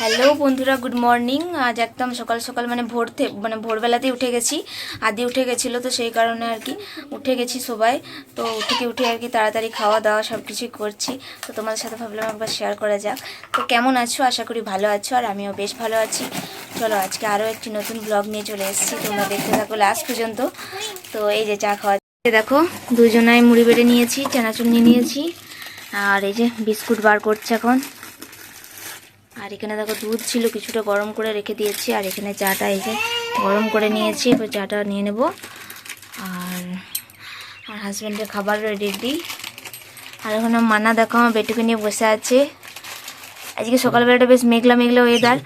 Hello বন্ধুরা, good morning. আজ একদম সকাল সকাল মানে ভোর মানে ভোরবেলাতেই উঠে গেছি। আদি উঠে গেছিল তো সেই কারণে আর কি উঠে গেছি সবাই। তো উঠে উঠে আর কি তাড়াতাড়ি খাওয়া দাওয়া সব কিছুই করছি। তো তোমাদের সাথে ভাবলাম একবার শেয়ার করা যাক। তো কেমন আছো? আশা করি ভালো আছো আর আমিও বেশ ভালো আছি। চলো আজকে আরও একটি নতুন ব্লগ নিয়ে চলে এসেছি। তোমরা দেখতে থাকো লাস্ট পর্যন্ত। তো এই যে চা খাওয়া দেখো দুজনায় মুড়ি বেড়ে নিয়েছি, চানাচুর নিয়ে নিয়েছি। আর এই যে বিস্কুট বার করছে এখন। আর এখানে দেখো দুধ ছিল, কিছুটা গরম করে রেখে দিয়েছি। আর এখানে চাটা যে গরম করে নিয়েছি এবার চাটা নিয়ে নেব। আর আর হাজব্যান্ডের খাবার রেডি আর ওখানে মানা দেখো, আমার বেটুকে নিয়ে বসে আছে। আজকে সকালবেলাটা বেশ মেঘলা মেঘলা ওয়েদার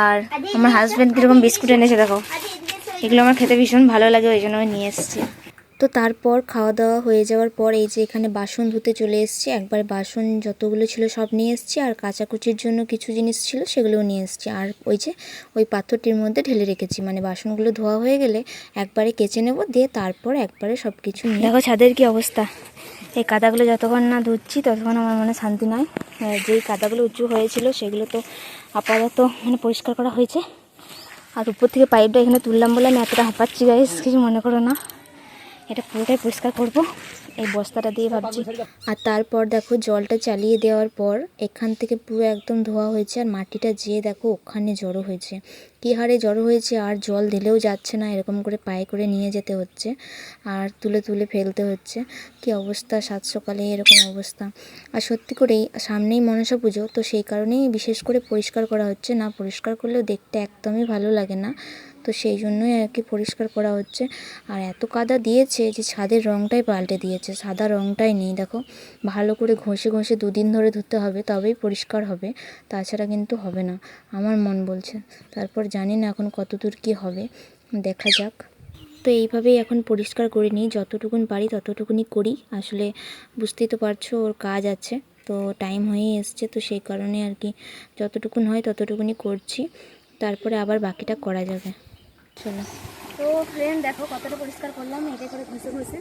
আর আমার হাজব্যান্ড কীরকম বিস্কুট এনেছে দেখো। এগুলো আমার খেতে ভীষণ ভালো লাগে, ওই জন্য নিয়ে এসেছি। তো তারপর খাওয়া দাওয়া হয়ে যাওয়ার পর এই যে এখানে বাসন ধুতে চলে এসেছি। একবার বাসন যতগুলো ছিল সব নিয়ে এসেছি আর কাচাকুচির জন্য কিছু জিনিস ছিল সেগুলোও নিয়ে এসেছি। আর ওই যে ওই পাথরটির মধ্যে ঢেলে রেখেছি। মানে বাসনগুলো ধোয়া হয়ে গেলে একবারে কেচে নেব, দিয়ে তারপর একবারে সব কিছু নিয়ে দেখো ছাদের কি অবস্থা। এই কাদাগুলো যতক্ষণ না ধুচ্ছি, ততক্ষণ আমার মনে শান্তি নয়। আর যেই কাদাগুলো উঁচু হয়েছিল সেগুলো তো আপাতত মানে পরিষ্কার করা হয়েছে। আর উপর থেকে পাইপটা এখানে তুললাম বলে আমি এতটা হাঁপাচ্ছি গাইস কিছু মনে করো না। এটা পুরোটাই পরিষ্কার করব। এই বস্তাটা দিয়ে ভাবছি। আর তারপর দেখো জলটা চালিয়ে দেওয়ার পর এখান থেকে পুরো একদম ধোয়া হয়েছে আর মাটিটা যেয়ে দেখো ওখানে জড়ো হয়েছে। কী হারে জড়ো হয়েছে আর জল দিলেও যাচ্ছে না, এরকম করে পায়ে করে নিয়ে যেতে হচ্ছে আর তুলে তুলে ফেলতে হচ্ছে। কি অবস্থা, সাত সকালে এরকম অবস্থা। আর সত্যি করেই সামনেই মনসা পুজো, তো সেই কারণেই বিশেষ করে পরিষ্কার করা হচ্ছে। না পরিষ্কার করলেও দেখতে একদমই ভালো লাগে না। তো সেই জন্যই আর কি পরিষ্কার করা হচ্ছে। আর এত কাদা দিয়েছে যে ছাদের রঙটাই পাল্টে দিয়েছে, সাদা রঙটাই নেই, দেখো। ভালো করে ঘষে ঘষে দুদিন ধরে ধুতে হবে, তবেই পরিষ্কার হবে, তাছাড়া কিন্তু হবে না, আমার মন বলছে। তারপর জানি না এখন কত দূর কী হবে, দেখা যাক। তো এইভাবেই এখন পরিষ্কার করে নিই, যতটুকুন পারি ততটুকুনি করি, আসলে বুঝতেই তো পারছ ওর কাজ আছে, তো টাইম হয়েই এসছে, তো সেই কারণে আর কি যতটুকুন হয় ততটুকুনি করছি, তারপরে আবার বাকিটা করা যাবে। চলো। তো ফ্রেন্ড দেখো কতটা পরিষ্কার করলাম এটা করে ঘষে ঘষে।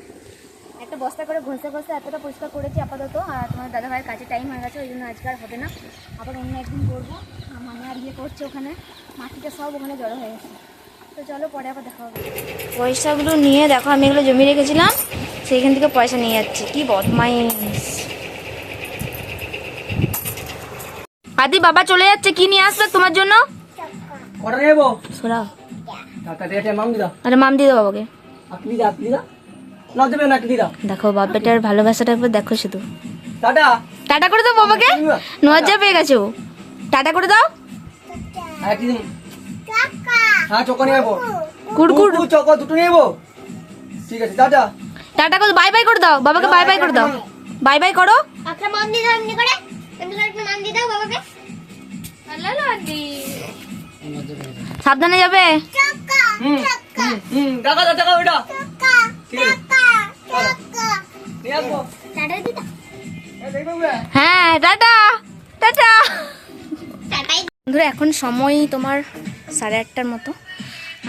একটা বস্তা করে ঘষে ঘষে এতটা পরিষ্কার করেছি আপাতত আর তোমার দাদা ভাইয়ের কাছে টাইম হয়ে গেছে ওই জন্য আজকে আর হবে না। আবার অন্য একদিন করব। মানে আর ইয়ে করছে ওখানে মাটিটা সব ওখানে জড়ো হয়ে গেছে। তো চলো পরে আবার দেখা হবে। পয়সাগুলো নিয়ে দেখো আমি এগুলো জমি রেখেছিলাম সেইখান থেকে পয়সা নিয়ে যাচ্ছি। কি বদমাইশ। আদি বাবা চলে যাচ্ছে কি নিয়ে আসবে তোমার জন্য? নেব? সরাও আরে মাম দিয়ে দাও বাবাকে। দেখো বাবাটার ভালোবাসাটার দেখো শুধু। টাটা। টাটা করে দাও বাবাকে। নজ্জা পেয়ে গেছো টাটা করে দাও। হ্যাঁ চকো নিয়ে যাব কুড়কুড় কুড়কুড় চকো দুটো নিয়ে ঠিক আছে টাটা। টাটা করে বাই বাই করে দাও। বাবাকে বাই বাই করে দাও। বাই বাই করো। একটা মাম দিয়ে দাও এমনি করে। এমনি করে একটা মাম দিয়ে দাও বাবাকে। সাবধানে যাবে। হুম টাটা দিদা? হ্যাঁ টাটা টাটা। টাটাই বন্ধুরা এখন সময় তোমার সাড়ে আটটার মতো।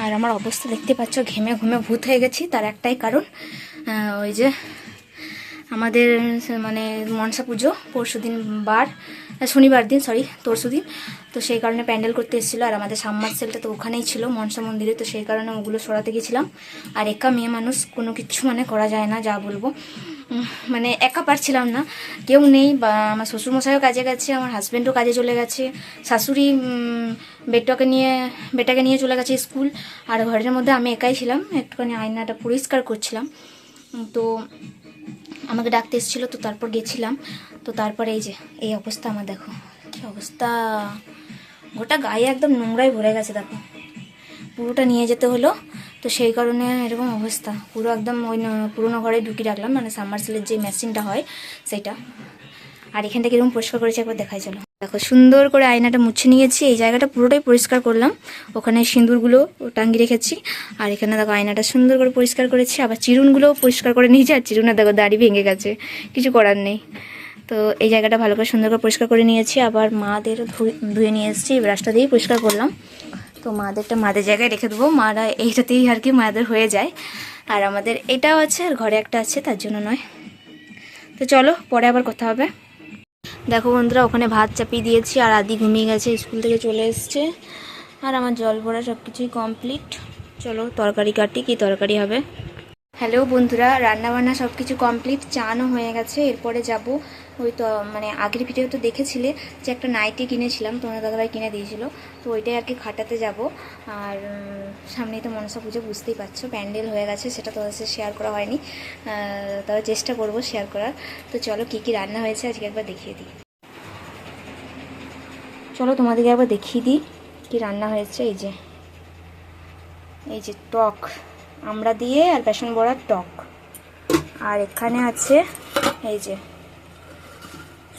আর আমার অবস্থা দেখতে পাচ্ছ ঘেমে ঘুমে ভূত হয়ে গেছি তার একটাই কারণ। ওই যে আমাদের মানে মনসা পুজো পরশু দিন বার। শনিবার দিন সরি পরশু দিন। তো সেই কারণে প্যান্ডেল করতে এসেছিল। আর আমাদের সাবমার্সেলটা তো ওখানেই ছিল, মনসা মন্দিরে। তো সেই কারণে ওগুলো সরাতে গেছিলাম। আর একা মেয়ে মানুষ কোনো কিছু মানে করা যায় না, যা বলব। মানে একা পারছিলাম না। কেউ নেই বা আমার শ্বশুরমশাইও কাজে গেছে, আমার হাজব্যান্ডও কাজে চলে গেছে। শাশুড়ি বেটাকে নিয়ে বেটাকে নিয়ে চলে গেছে স্কুল। আর ঘরের মধ্যে আমি একাই ছিলাম। একটুখানি আয়নাটা পরিষ্কার করছিলাম। তো আমাকে ডাকতে এসেছিল, তো তারপর গেছিলাম। তো তারপরে এই যে, এই অবস্থা আমার, দেখো। কি অবস্থা? গোটা গায়ে একদম নোংরাই ভরে গেছে, দেখো। পুরোটা নিয়ে যেতে হলো, তো সেই কারণে এরকম অবস্থা। পুরো একদম ওই, পুরোনো ঘরে ঢুকিয়ে রাখলাম মানে সামার সেলের যে মেশিনটা হয়, সেটা। আর এখান থেকে এরকম পরিষ্কার করেছি একবার দেখাই চলো দেখো, সুন্দর করে আয়নাটা মুছে নিয়েছি। এই জায়গাটা পুরোটাই পরিষ্কার করলাম। ওখানে সিঁদুরগুলো টাঙ্গি রেখেছি। আর এখানে দেখো, আয়নাটা সুন্দর করে পরিষ্কার করেছি। আবার চিরুনগুলোও পরিষ্কার করে নিয়েছি। আর চিরুনে দেখো, দাড়ি ভেঙে গেছে। কিছু করার নেই। তো এই জায়গাটা ভালো করে সুন্দর করে পরিষ্কার করে নিয়েছি। আবার মাদের ধুয়ে ধুয়ে নিয়ে এসেছি। ব্রাশটা দিয়েই পরিষ্কার করলাম। তো মাদেরটা মাদের জায়গায় রেখে দেবো। মারা এইটাতেই আর কি মাদের হয়ে যায়। আর আমাদের এটাও আছে, আর ঘরে একটা আছে, তার জন্য নয়। তো চলো, পরে আবার কথা হবে। দেখো বন্ধুরা, ওখানে ভাত চাপিয়ে দিয়েছি আর আদি ঘুমিয়ে গেছে, স্কুল থেকে চলে এসছে। আর আমার জল ভরা সব কিছুই কমপ্লিট চলো, তরকারি কাটি, কি তরকারি হবে? হ্যালো বন্ধুরা রান্নাবান্না সব কিছু কমপ্লিট চানও হয়ে গেছে। এরপরে যাব ওই তো মানে আগের ভিডিও তো দেখেছিলে যে একটা নাইটি কিনেছিলাম তোমার দাদাভাই কিনে দিয়েছিল। তো ওইটাই আর কি খাটাতে যাব। আর উম, সামনেই তো মনসা পুজো বুঝতেই পারছ প্যান্ডেল হয়ে গেছে সেটা তোমাদের সাথে শেয়ার করা হয়নি। তবে চেষ্টা করব শেয়ার করার। তো চলো কী কী রান্না হয়েছে আজকে একবার দেখিয়ে দিই। চলো তোমাদেরকে একবার দেখিয়ে দিই কি রান্না হয়েছে এই যে এই যে টক। আমরা দিয়ে আর বেসন বড়ার টক। আর এখানে আছে এই যে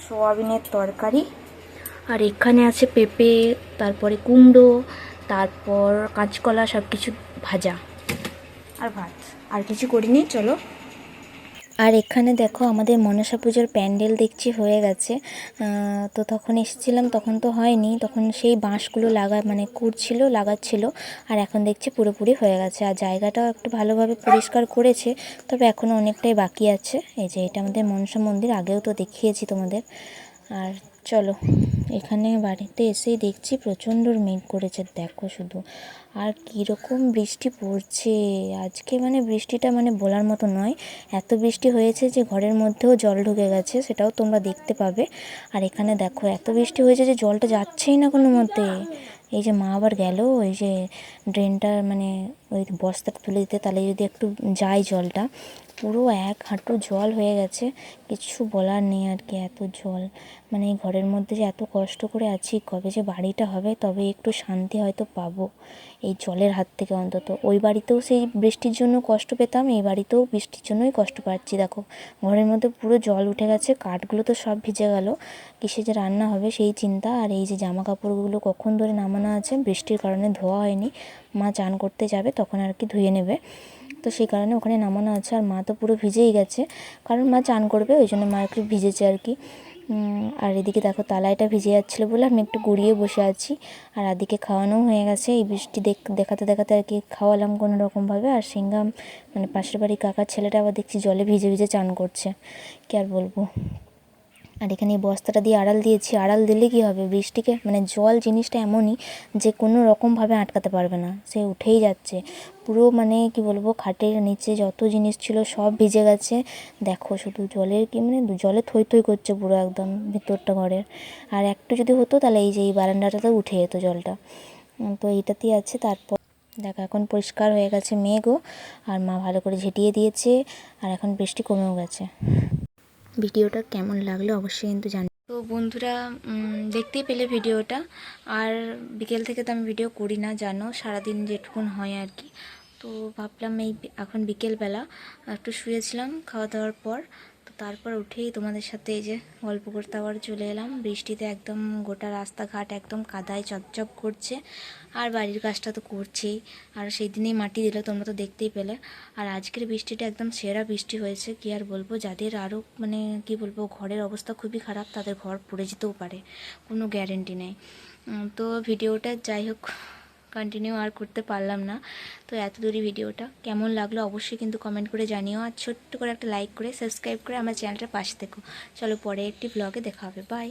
সোয়াবিনের তরকারি। আর এখানে আছে পেঁপে, তারপরে কুমড়ো, তারপর কাঁচকলা সব কিছু ভাজা। আর ভাত। আর কিছু করিনি, চলো। আর এখানে দেখো আমাদের মনসা পুজোর প্যান্ডেল দেখছি হয়ে গেছে। তো তখন এসেছিলাম, তখন তো হয়নি। তখন সেই বাঁশগুলো লাগা মানে কুড়ছিল লাগাচ্ছিল। আর এখন দেখছি পুরোপুরি হয়ে গেছে। আর জায়গাটাও একটু ভালোভাবে পরিষ্কার করেছে, তবে এখনও অনেকটাই বাকি আছে। এই যে এটা আমাদের মনসা মন্দির, আগেও তো দেখিয়েছি তোমাদের। আর চলো, এখানে বাড়িতে এসেই দেখছি প্রচণ্ড মেঘ করেছে। দেখো শুধু, আর কীরকম বৃষ্টি পড়ছে। আজকে মানে বৃষ্টিটা মানে বলার মতো নয়। এত বৃষ্টি হয়েছে যে ঘরের মধ্যেও জল ঢুকে গেছে, সেটাও তোমরা দেখতে পাবে। আর এখানে দেখো, এত বৃষ্টি হয়েছে যে জলটা যাচ্ছেই না কোনো মতে এই যে মা আবার গেল, ওই যে ড্রেনটা মানে ওই বস্তাটা তুলে দিতে, তাহলে যদি একটু যায় জলটা। পুরো এক হাঁটু জল হয়ে গেছে, কিছু বলার নেই আর কি, এত জল। মানে এই ঘরের মধ্যে যে এত কষ্ট করে আছি, কবে যে বাড়িটা হবে, তবে একটু শান্তি হয়তো পাবো এই জলের হাত থেকে অন্তত। ওই বাড়িতেও সেই বৃষ্টির জন্য কষ্ট পেতাম, এই বাড়িতেও বৃষ্টির জন্যই কষ্ট পাচ্ছি। দেখো, ঘরের মধ্যে পুরো জল উঠে গেছে, কাঠগুলো তো সব ভিজে গেল। কিসে যে রান্না হবে সেই চিন্তা, আর এই যে জামা কাপড়গুলো কখন ধরে নামানো আছে, বৃষ্টির কারণে ধোয়া হয়নি। মা চান করতে যাবে, তখন আর কি ধুয়ে নেবে। তো সেই কারণে ওখানে নামানো আছে, আর মা তো পুরো ভিজেই গেছে। কারণ মা চান করবে, ওই জন্য মা একটু ভিজেছে আর কি। আর এদিকে দেখো তালাইটা ভিজে যাচ্ছিল বলে আমি একটু গড়িয়ে বসে আছি। আর আদিকে খাওয়ানোও হয়ে গেছে, এই বৃষ্টি দেখ, দেখাতে দেখাতে আর কি খাওয়ালাম কোনো রকমভাবে। আর সিঙ্গাম মানে পাশের বাড়ি কাকার ছেলেটা আবার দেখছি জলে ভিজে ভিজে চান করছে। কি আর বলব? আর এখানে বস্তাটা দিয়ে আড়াল দিয়েছি। আড়াল দিলে কি হবে? বৃষ্টিকে মানে জল জিনিসটা এমনই যে কোনো রকমভাবে আটকাতে পারবে না। সে উঠেই যাচ্ছে। পুরো মানে কি বলব, খাটের নিচে যত জিনিস ছিল সব ভিজে গেছে। দেখো, শুধু জলের কি মানে জলে থই থই করছে পুরো একদম ভিতরটা ঘরের। আর একটু যদি হতো তাহলে এই যে এই বারান্দাটাতে উঠে যেত জলটা। তো এইটাতেই আছে। তারপর দেখো, এখন পরিষ্কার হয়ে গেছে মেঘও। আর মা ভালো করে ঝেঁটিয়ে দিয়েছে। আর এখন বৃষ্টি কমেও গেছে। ভিডিওটা কেমন লাগল অবশ্যই কিন্তু জানি তো বন্ধুরা দেখতেই পেলে ভিডিওটা। আর বিকেল থেকে তো আমি ভিডিও করি না, জানো, সারাদিন যেটুকুন হয় আর কি। তো ভাবলাম এই এখন বিকেলবেলা একটু শুয়েছিলাম খাওয়া দাওয়ার পর। তো তারপর উঠেই তোমাদের সাথে এই যে গল্প করতে আবার চলে এলাম। বৃষ্টিতে একদম গোটা রাস্তাঘাট একদম কাদায় চপচপ করছে। আর বাড়ির কাজটা তো করছেই। আর সেই দিনেই মাটি দিল, তোমরা তো দেখতেই পেলে। আর আজকের বৃষ্টিটা একদম সেরা বৃষ্টি হয়েছে, কি আর বলব? যাদের আরও মানে কি বলব, ঘরের অবস্থা খুবই খারাপ, তাদের ঘর পড়ে যেতেও পারে, কোনো গ্যারেন্টি নেই। তো ভিডিওটা যাই হোক কন্টিনিউ আর করতে পারলাম না। তো এত দূরই ভিডিওটা। কেমন লাগল অবশ্যই কিন্তু কমেন্ট করে জানিও। আর ছোট্ট করে একটা লাইক করে সাবস্ক্রাইব করে আমার চ্যানেলটা পাশে থেকো। চলো পরে একটি ব্লগে দেখা হবে। বাই